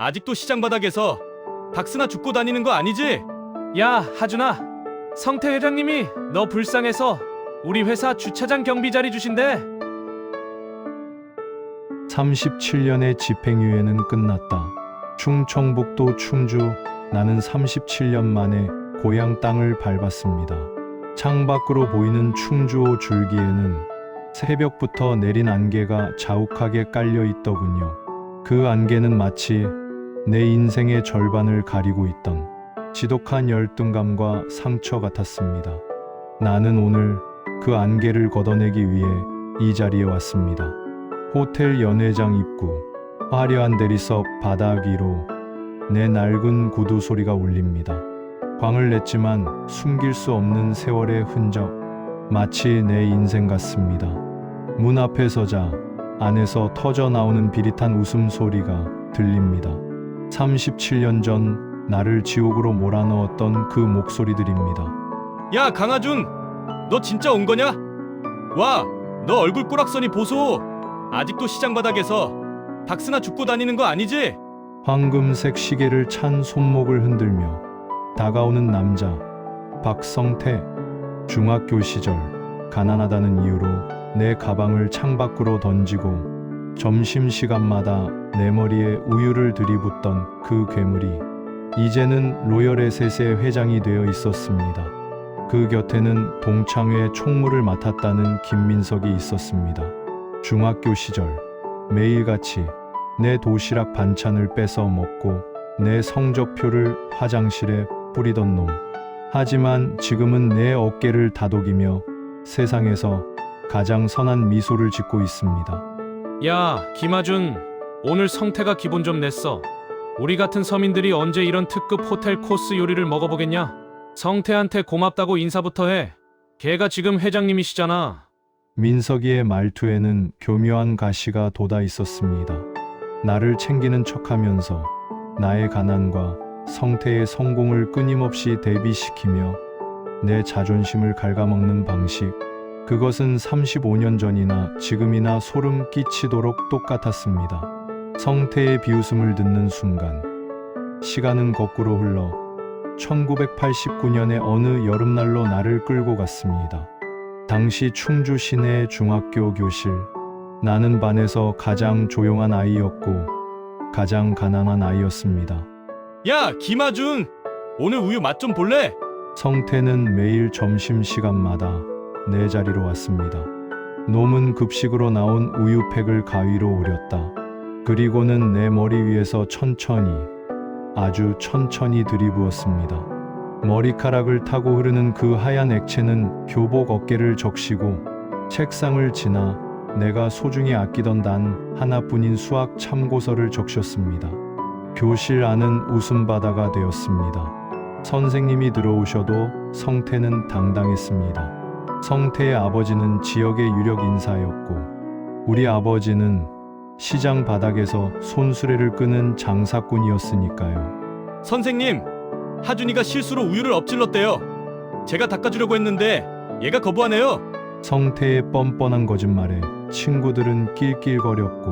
아직도 시장 바닥에서 박스나 줍고 다니는 거 아니지? 야, 하준아. 성태 회장님이 너 불쌍해서 우리 회사 주차장 경비 자리 주신대. 37년의 집행유예는 끝났다. 충청북도 충주 나는 37년 만에 고향 땅을 밟았습니다. 창밖으로 보이는 충주호 줄기에는 새벽부터 내린 안개가 자욱하게 깔려 있더군요. 그 안개는 마치 내 인생의 절반을 가리고 있던 지독한 열등감과 상처 같았습니다. 나는 오늘 그 안개를 걷어내기 위해 이 자리에 왔습니다. 호텔 연회장 입구, 화려한 대리석 바닥 위로 내 낡은 구두 소리가 울립니다. 광을 냈지만 숨길 수 없는 세월의 흔적, 마치 내 인생 같습니다. 문 앞에 서자 안에서 터져 나오는 비릿한 웃음 소리가 들립니다. 37년 전 나를 지옥으로 몰아넣었던 그 목소리들입니다. 야 강하준 너 진짜 온 거냐? 와 너 얼굴 꼬락선이 보소 아직도 시장 바닥에서 박스나 줍고 다니는 거 아니지? 황금색 시계를 찬 손목을 흔들며 다가오는 남자 박성태 중학교 시절 가난하다는 이유로 내 가방을 창밖으로 던지고 점심 시간마다 내 머리에 우유를 들이붓던 그 괴물이 이제는 로열에셋의 회장이 되어 있었습니다. 그 곁에는 동창회 총무를 맡았다는 김민석이 있었습니다. 중학교 시절 매일같이 내 도시락 반찬을 뺏어 먹고 내 성적표를 화장실에 뿌리던 놈. 하지만 지금은 내 어깨를 다독이며 세상에서 가장 선한 미소를 짓고 있습니다. 야, 김하준. 오늘 성태가 기본 좀 냈어. 우리 같은 서민들이 언제 이런 특급 호텔 코스 요리를 먹어보겠냐? 성태한테 고맙다고 인사부터 해. 걔가 지금 회장님이시잖아. 민석이의 말투에는 교묘한 가시가 돋아 있었습니다. 나를 챙기는 척하면서 나의 가난과 성태의 성공을 끊임없이 대비시키며 내 자존심을 갉아먹는 방식. 그것은 35년 전이나 지금이나 소름 끼치도록 똑같았습니다. 성태의 비웃음을 듣는 순간 시간은 거꾸로 흘러 1989년의 어느 여름날로 나를 끌고 갔습니다. 당시 충주 시내 중학교 교실. 나는 반에서 가장 조용한 아이였고 가장 가난한 아이였습니다. 야 김하준 오늘 우유 맛 좀 볼래? 성태는 매일 점심시간마다 내 자리로 왔습니다. 놈은 급식으로 나온 우유팩을 가위로 오렸다. 그리고는 내 머리 위에서 천천히, 아주 천천히 들이부었습니다. 머리카락을 타고 흐르는 그 하얀 액체는 교복 어깨를 적시고 책상을 지나 내가 소중히 아끼던 단 하나뿐인 수학 참고서를 적셨습니다. 교실 안은 웃음바다가 되었습니다. 선생님이 들어오셔도 성태는 당당했습니다. 성태의 아버지는 지역의 유력 인사였고, 우리 아버지는 시장 바닥에서 손수레를 끄는 장사꾼이었으니까요. 선생님 하준이가 실수로 우유를 엎질렀대요 제가 닦아주려고 했는데 얘가 거부하네요 성태의 뻔뻔한 거짓말에 친구들은 낄낄거렸고,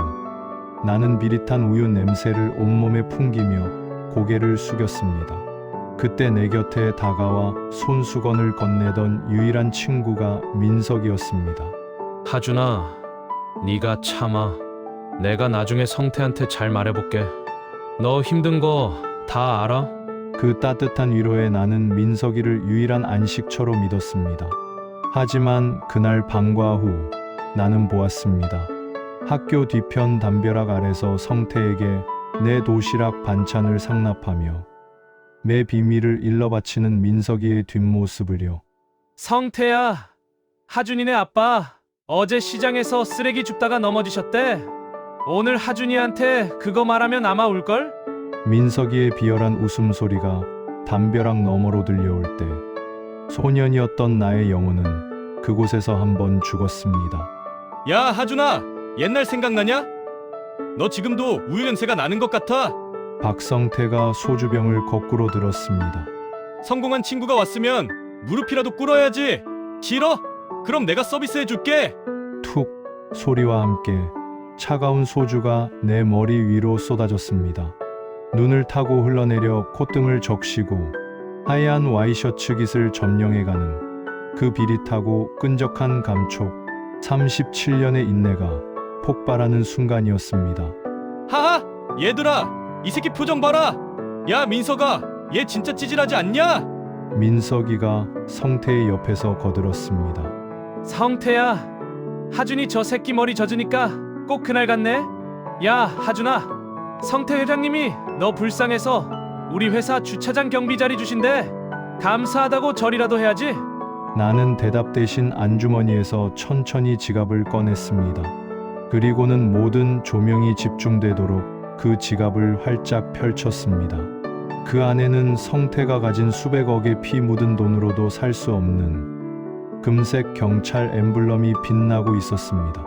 나는 비릿한 우유 냄새를 온몸에 풍기며 고개를 숙였습니다. 그때 내 곁에 다가와 손수건을 건네던 유일한 친구가 민석이었습니다. 하준아, 네가 참아. 내가 나중에 성태한테 잘 말해볼게. 너 힘든 거 다 알아? 그 따뜻한 위로에 나는 민석이를 유일한 안식처로 믿었습니다. 하지만 그날 방과 후 나는 보았습니다. 학교 뒤편 담벼락 아래서 성태에게 내 도시락 반찬을 상납하며 내 비밀을 일러 바치는 민석이의 뒷모습을요. 성태야, 하준이네 아빠. 어제 시장에서 쓰레기 줍다가 넘어지셨대. 오늘 하준이한테 그거 말하면 아마 울걸? 민석이의 비열한 웃음소리가 담벼락 너머로 들려올 때 소년이었던 나의 영혼은 그곳에서 한번 죽었습니다. 야 하준아 옛날 생각나냐? 너 지금도 우유 냄새가 나는 것 같아 박성태가 소주병을 거꾸로 들었습니다. 성공한 친구가 왔으면 무릎이라도 꿇어야지 싫어? 그럼 내가 서비스 해줄게 툭 소리와 함께 차가운 소주가 내 머리 위로 쏟아졌습니다. 눈을 타고 흘러내려 콧등을 적시고 하얀 와이셔츠 깃을 점령해가는 그 비릿하고 끈적한 감촉 37년의 인내가 폭발하는 순간이었습니다. 하하 얘들아 이 새끼 표정 봐라 야 민서가 얘 진짜 찌질하지 않냐 민석이가 성태의 옆에서 거들었습니다. 성태야, 하준이 저 새끼 머리 젖으니까 꼭 그날 같네. 야, 하준아, 성태 회장님이 너 불쌍해서 우리 회사 주차장 경비 자리 주신대. 감사하다고 절이라도 해야지. 나는 대답 대신 안주머니에서 천천히 지갑을 꺼냈습니다. 그리고는 모든 조명이 집중되도록 그 지갑을 활짝 펼쳤습니다. 그 안에는 성태가 가진 수백억의 피 묻은 돈으로도 살 수 없는 금색 경찰 엠블럼이 빛나고 있었습니다.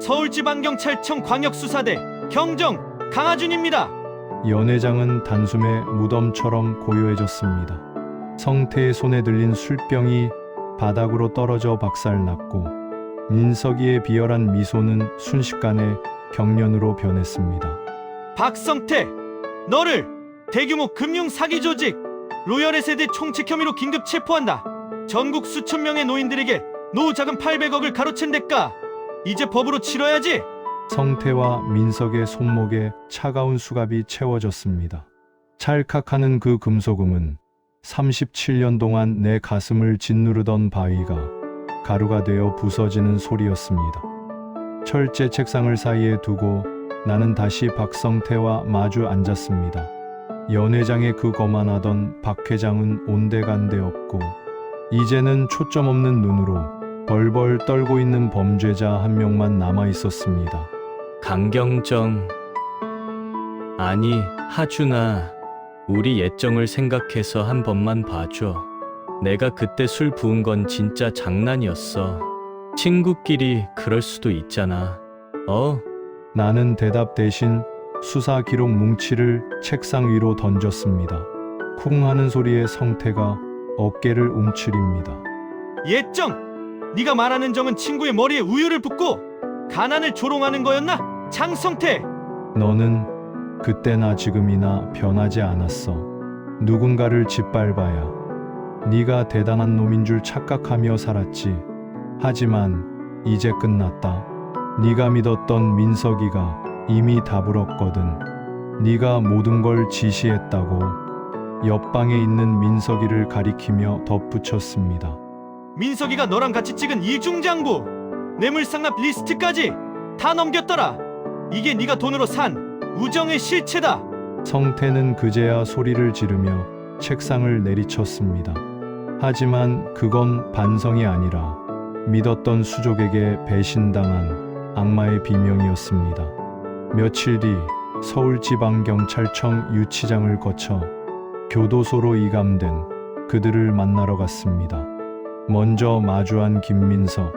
서울지방경찰청 광역수사대 경정 강하준입니다. 연회장은 단숨에 무덤처럼 고요해졌습니다. 성태의 손에 들린 술병이 바닥으로 떨어져 박살났고 민석이의 비열한 미소는 순식간에 경련으로 변했습니다. 박성태, 너를 대규모 금융 사기 조직 로열의 세대 총책 혐의로 긴급 체포한다. 전국 수천 명의 노인들에게 노후 자금 800억을 가로챈 대가 이제 법으로 치러야지. 성태와 민석의 손목에 차가운 수갑이 채워졌습니다. 찰칵하는 그 금소금은 37년 동안 내 가슴을 짓누르던 바위가 가루가 되어 부서지는 소리였습니다. 철제 책상을 사이에 두고 나는 다시 박성태와 마주 앉았습니다. 연회장의 그 거만하던 박 회장은 온데간데 없고 이제는 초점 없는 눈으로 벌벌 떨고 있는 범죄자 한 명만 남아 있었습니다. 강경정. 아니 하준아. 우리 예정을 생각해서 한 번만 봐줘. 내가 그때 술 부은 건 진짜 장난이었어. 친구끼리 그럴 수도 있잖아. 어 나는 대답 대신 수사 기록 뭉치를 책상 위로 던졌습니다. 쿵 하는 소리에 성태가 어깨를 움츠립니다. 예정, 네가 말하는 정은 친구의 머리에 우유를 붓고 가난을 조롱하는 거였나? 장성태, 너는 그때나 지금이나 변하지 않았어. 누군가를 짓밟아야 네가 대단한 놈인 줄 착각하며 살았지. 하지만 이제 끝났다. 네가 믿었던 민석이가 이미 다불었거든. 네가 모든 걸 지시했다고 옆방에 있는 민석이를 가리키며 덧붙였습니다. 민석이가 너랑 같이 찍은 이중장부, 뇌물상납 리스트까지 다 넘겼더라. 이게 네가 돈으로 산 우정의 실체다. 성태는 그제야 소리를 지르며 책상을 내리쳤습니다. 하지만 그건 반성이 아니라 믿었던 수족에게 배신당한 악마의 비명이었습니다. 며칠 뒤 서울지방경찰청 유치장을 거쳐 교도소로 이감된 그들을 만나러 갔습니다. 먼저 마주한 김민석.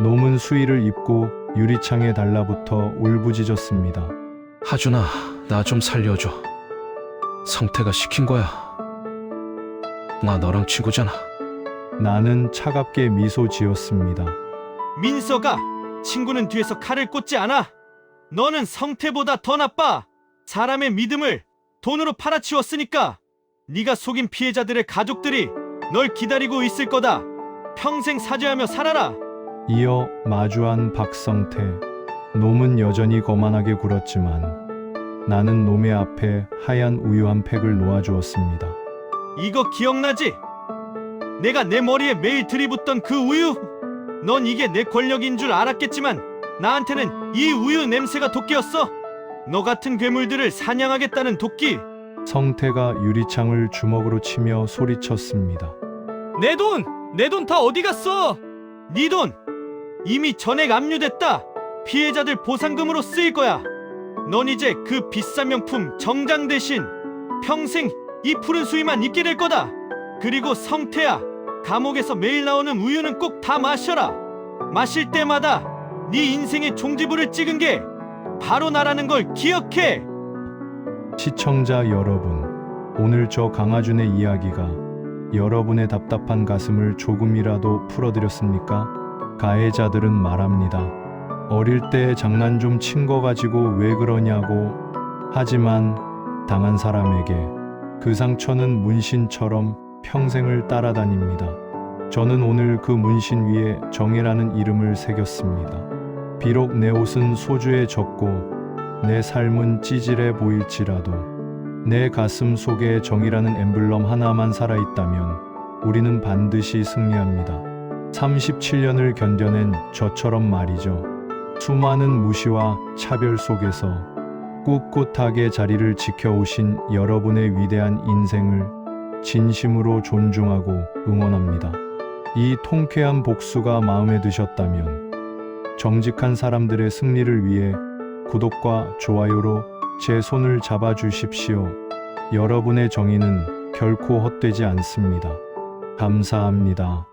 놈은 수의를 입고 유리창에 달라붙어 울부짖었습니다. 하준아, 나 좀 살려줘. 성태가 시킨 거야. 나 너랑 친구잖아. 나는 차갑게 미소 지었습니다. 민서가 친구는 뒤에서 칼을 꽂지 않아. 너는 성태보다 더 나빠. 사람의 믿음을 돈으로 팔아치웠으니까 네가 속인 피해자들의 가족들이 널 기다리고 있을 거다. 평생 사죄하며 살아라. 이어 마주한 박성태. 놈은 여전히 거만하게 굴었지만 나는 놈의 앞에 하얀 우유 한 팩을 놓아주었습니다. 이거 기억나지? 내가 내 머리에 매일 들이붓던 그 우유. 넌 이게 내 권력인 줄 알았겠지만 나한테는 이 우유 냄새가 도끼였어. 너 같은 괴물들을 사냥하겠다는 도끼. 성태가 유리창을 주먹으로 치며 소리쳤습니다. 내 돈! 내 돈 다 어디 갔어? 네 돈 이미 전액 압류됐다. 피해자들 보상금으로 쓰일 거야. 넌 이제 그 비싼 명품 정장 대신 평생 이 푸른 수위만 입게 될 거다. 그리고 성태야, 감옥에서 매일 나오는 우유는 꼭 다 마셔라. 마실 때마다 네 인생의 종지부를 찍은 게 바로 나라는 걸 기억해. 시청자 여러분, 오늘 저 강아준의 이야기가 여러분의 답답한 가슴을 조금이라도 풀어드렸습니까? 가해자들은 말합니다. 어릴 때 장난 좀 친 거 가지고 왜 그러냐고. 하지만 당한 사람에게 그 상처는 문신처럼 평생을 따라다닙니다. 저는 오늘 그 문신 위에 정혜라는 이름을 새겼습니다. 비록 내 옷은 소주에 젖고 내 삶은 찌질해 보일지라도 내 가슴 속에 정이라는 엠블럼 하나만 살아있다면 우리는 반드시 승리합니다. 37년을 견뎌낸 저처럼 말이죠. 수많은 무시와 차별 속에서 꿋꿋하게 자리를 지켜오신 여러분의 위대한 인생을 진심으로 존중하고 응원합니다. 이 통쾌한 복수가 마음에 드셨다면 정직한 사람들의 승리를 위해 구독과 좋아요로 제 손을 잡아 주십시오. 여러분의 정의는 결코 헛되지 않습니다. 감사합니다.